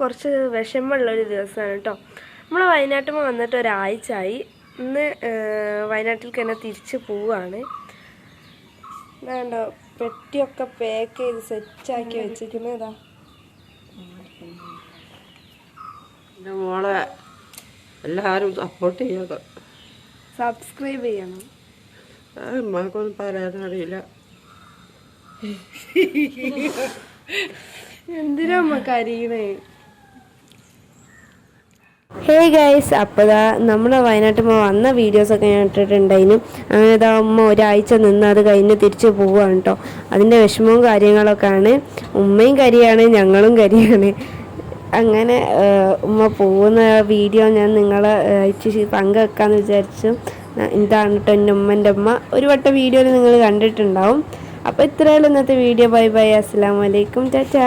കുറച്ച് വിഷമമുള്ളൊരു ദിവസമാണ് കേട്ടോ. നമ്മൾ വയനാട്ടിൽ വന്നിട്ട് ഒരാഴ്ചയായി. ഇന്ന് വയനാട്ടിലേക്ക് തന്നെ തിരിച്ച് പോവുകയാണ് വേണ്ടോ പെട്ടിയൊക്കെ പാക്ക് ചെയ്ത് സെറ്റാക്കി വെച്ചിരിക്കുന്നതാ എന്റെ മോളെ എല്ലാവരും സപ്പോർട്ട് ചെയ്യണം. സബ്സ്ക്രൈബ് ചെയ്യണം. ഉമ്മാക്കൊന്നും പറയാനറിയില്ല ഹേ ഗൈസ് അപ്പോൾ ഇതാ നമ്മുടെ വയനാട്ടിൽ വന്ന വീഡിയോസൊക്കെ ഞാൻ ഇട്ടിട്ടുണ്ടായിരുന്നു അങ്ങനെ ഇതാ ഉമ്മ ഒരാഴ്ച നിന്ന് അത് കഴിഞ്ഞ് തിരിച്ച് പോവുകയാണ് കേട്ടോ അതിന്റെ വിഷമവും കാര്യങ്ങളൊക്കെയാണ്. ഉമ്മയും കരിയാണ് ഞങ്ങളും കരിയാണ്. അങ്ങനെ ഉമ്മ പോകുന്ന വീഡിയോ ഞാൻ നിങ്ങളെ അയച്ച് പങ്കുവെക്കാമെന്ന് വിചാരിച്ചു. ഇതാണ് കേട്ടോ എന്റെ ഉമ്മന്റെ ഉമ്മ. ഒരു വട്ടം വീഡിയോയിൽ നിങ്ങൾ കണ്ടിട്ടുണ്ടാവും. അപ്പോൾ ഇത്രയുള്ള ഇന്നത്തെ വീഡിയോ. Bye bye. അസ്സാം വലൈക്കും ചാച്ചാ